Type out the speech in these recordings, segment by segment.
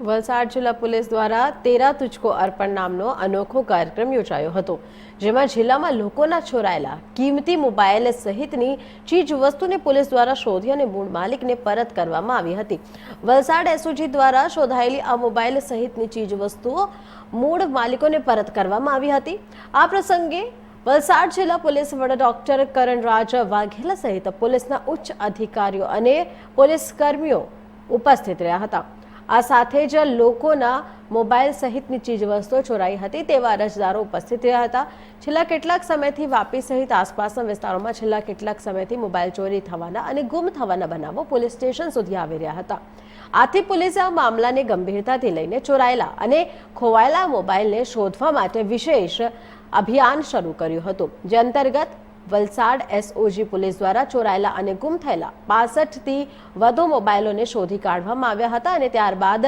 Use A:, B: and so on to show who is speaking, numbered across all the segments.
A: વલસાડ જિલ્લા પોલીસ દ્વારા તેરા તુચકો અર્પણ નામનો અનોખો કાર્યક્રમ યોજાયો હતો, જેમાં જિલ્લામાં લોકોના ચોરાયેલા, કિંમતી મોબાઈલ સહિતની ચીજ વસ્તુને પોલીસ દ્વારા શોધી અને મૂળ માલિકને પરત કરવામાં આવી હતી. વલસાડ એસઓજી દ્વારા શોધાયેલી આ મોબાઈલ સહિતની ચીજ વસ્તુઓ મૂળ માલિકોને પરત કરવામાં આવી હતી. આ પ્રસંગે વલસાડ જિલ્લા પોલીસ વડા ડોક્ટર કરણરાજ વાઘેલા સહિત પોલીસના ઉચ્ચ અધિકારીઓ અને પોલીસ કર્મીઓ ઉપસ્થિત રહ્યા હતા. આ સાથે જ લોકોના મોબાઈલ સહિતની ચીજવસ્તુઓ ચોરાઈ હતી તેવા અરજદારો ઉપસ્થિત રહ્યા હતા. છેલ્લા કેટલાક સમયથી વાપી સહિત આસપાસના વિસ્તારોમાં છેલ્લા કેટલાક સમયથી મોબાઈલ ચોરી થવાના અને ગુમ થવાના બનાવો પોલીસ સ્ટેશન સુધી આવી રહ્યા હતા. આથી પોલીસે આ મામલાને ગંભીરતાથી લઈને ચોરાયેલા અને ખોવાયેલા મોબાઈલને શોધવા માટે વિશેષ અભિયાન શરૂ કર્યું હતું. જે અંતર્ગત વલસાડ એસઓજી પોલીસ દ્વારા ચોરાયેલા અને ગુમ થયેલા બાસઠથી વધુ મોબાઈલોને શોધી કાઢવામાં આવ્યા હતા અને ત્યારબાદ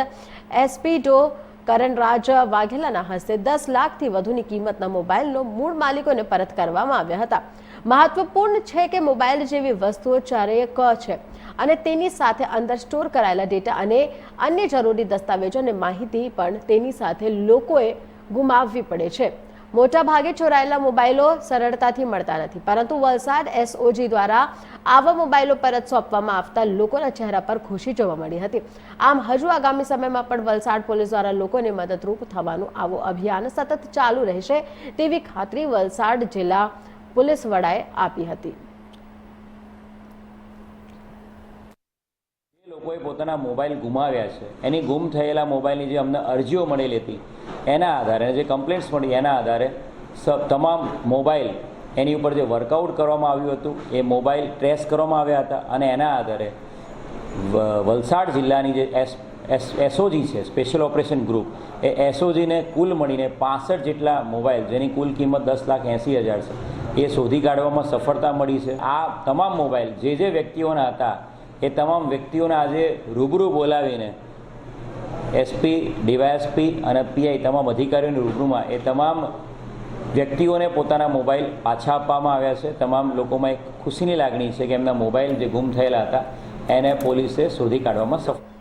A: એસપી ડો કરણરાજ વાઘેલાના હસ્તે દસ લાખથી વધુની કિંમતના મોબાઈલનો મૂળ માલિકોને પરત કરવામાં આવ્યા હતા. મહત્વપૂર્ણ છે કે મોબાઈલ જેવી વસ્તુઓ ચારેય ક છે અને તેની સાથે અંદર સ્ટોર કરાયેલા ડેટા અને અન્ય જરૂરી દસ્તાવેજો અને માહિતી પણ તેની સાથે લોકોએ ગુમાવવી પડે છે. મોટા ભાગે ચોરાયેલા મોબાઈલો સરળતાથી મળતા નથી. પરંતુ વલસાડ એસઓજી દ્વારા આવા મોબાઈલો પરત સોંપવામાં આવતા લોકોના ચહેરા પર ખુશી જોવા મળી હતી. આમ હજુ આગામી સમયમાં પણ વલસાડ પોલીસ દ્વારા લોકોને મદદરૂપ થવાનું આવું અભિયાન સતત ચાલુ રહેશે તેવી ખાતરી વલસાડ જિલ્લા પોલીસ વડાએ આપી હતી.
B: લોકોએ પોતાના મોબાઈલ ગુમાવ્યા છે, એની ગુમ થયેલા મોબાઈલની જે અમને અરજીઓ મળેલી હતી એના આધારે, જે કમ્પ્લેન્ટ્સ મળી એના આધારે તમામ મોબાઈલ એની ઉપર જે વર્કઆઉટ કરવામાં આવ્યું હતું, એ મોબાઈલ ટ્રેસ કરવામાં આવ્યા હતા અને એના આધારે વલસાડ જિલ્લાની જે એસ એસ, એસઓજી છે સ્પેશિયલ ઓપરેશન ગ્રુપ એ એસઓજીને કુલ મળીને પાસઠ જેટલા મોબાઈલ જેની કુલ કિંમત દસ લાખ એંસી હજાર છે, એ શોધી કાઢવામાં સફળતા મળી છે. આ તમામ મોબાઈલ જે જે વ્યક્તિઓના હતા, એ તમામ વ્યક્તિઓને આજે રૂબરૂ બોલાવીને એસપી, ડીવાયએસપી અને પીઆઈ તમામ અધિકારીઓની રૂબરૂમાં એ તમામ વ્યક્તિઓને પોતાના મોબાઈલ પાછા આપવામાં આવ્યા છે. તમામ લોકોમાં એક ખુશીની લાગણી છે કે એમના મોબાઈલ જે ગુમ થયેલા હતા, એને પોલીસે શોધી કાઢવામાં સફળ